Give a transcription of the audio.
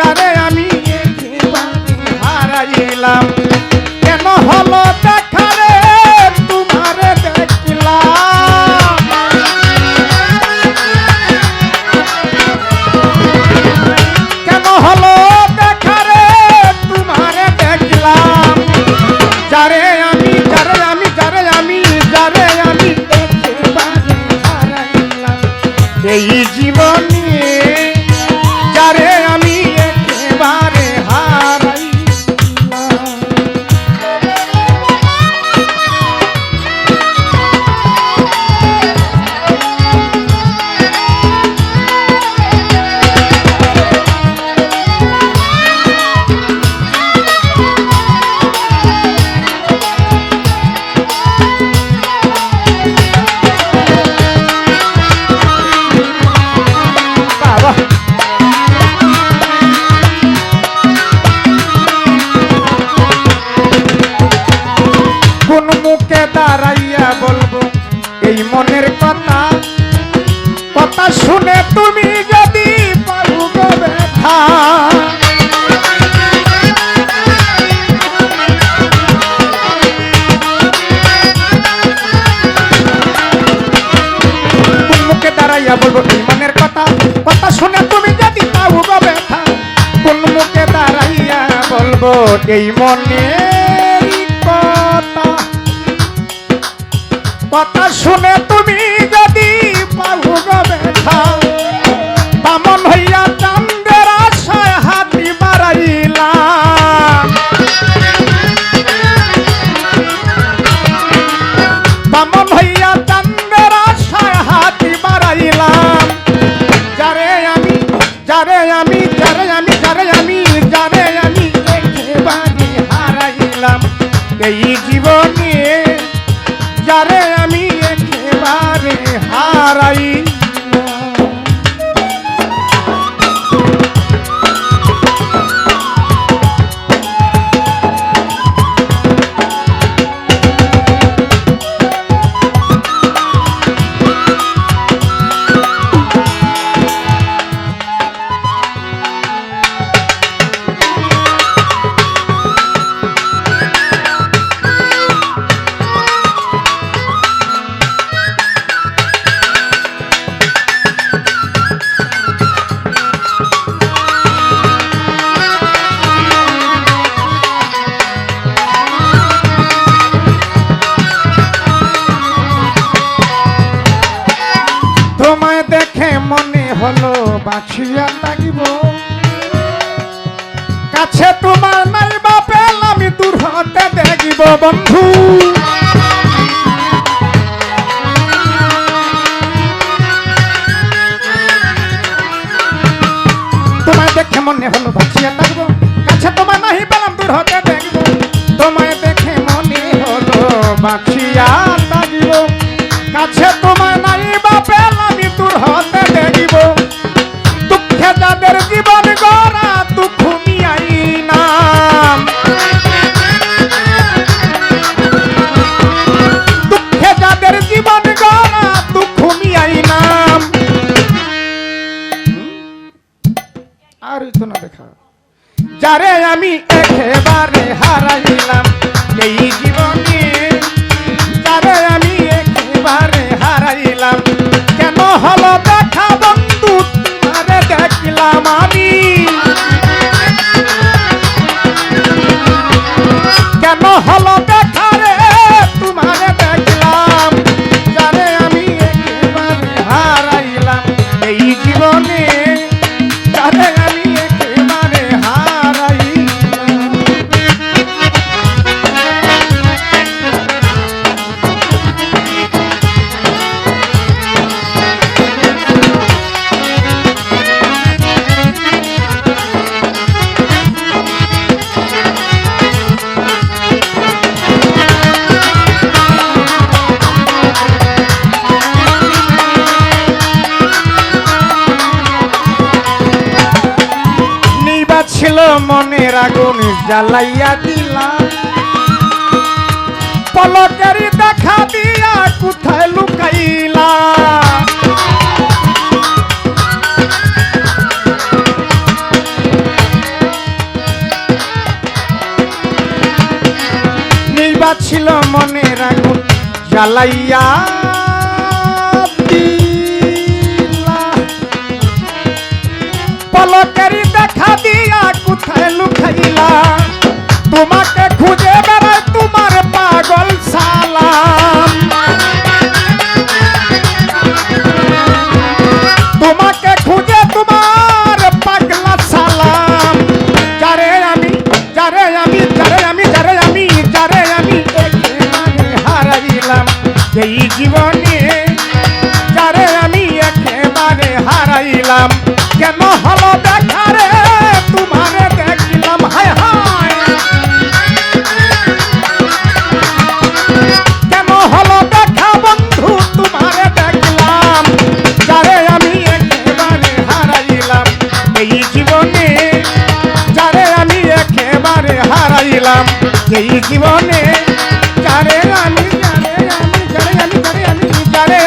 যারে আমি হারাইলাম। কেন হলো দেখারে তোমারে দেখলাম। কেন হলো দেখারে তোমারে দেখলাম। যারে আমি যারে আমি যারে আমি যারে আমি হারাইলাম। এই জীবনে মুখে বলব ইমানের মনের কথা? কথা শুনে তুমি যদি তাও ব্যথা, কোন মুখে দাঁড়াইয়া বলব, এই মনে কথা? কথা শুনে তুমি হলো বাছিয়া লাগিব কাছে তোমার নাই বাপেল, আমি দূর হতে দেখিব, বন্ধু। তোমায় দেখে মনে হলো বাছিয়া থাকব। কাছে তোমার নাহি পেলাম দূর হতে দেখব। তোমায় দেখে মনে হলো হারাইলাম এই জীবনে যারে আমি একবারে হারাইলাম। কেন হলো দেখা মনের আগুন জ্বালাইয়া দিলাম পলকেরই দেখা দিয়া কোথায় লুকাইলা ছিল মনের আগুন জ্বালাইয়া দিলা। পলকেরই দেখা দিয়া কোথায় লুকাইলা তোমাকে খুঁজে বেড়ায় তোমার পাগল সালাম তোমাকে খুঁজে তোমার পাগলা সালাম যারে আমি যারে আমি যারে আমি যারে আমি যারে আমি একেবারে হারাইলাম এই জীবনে যারে আমি একেবারে হারাইলাম কেন হলো এই জীবনে। যারে আমি যারে আমি যারে আমি যারে আমি যারে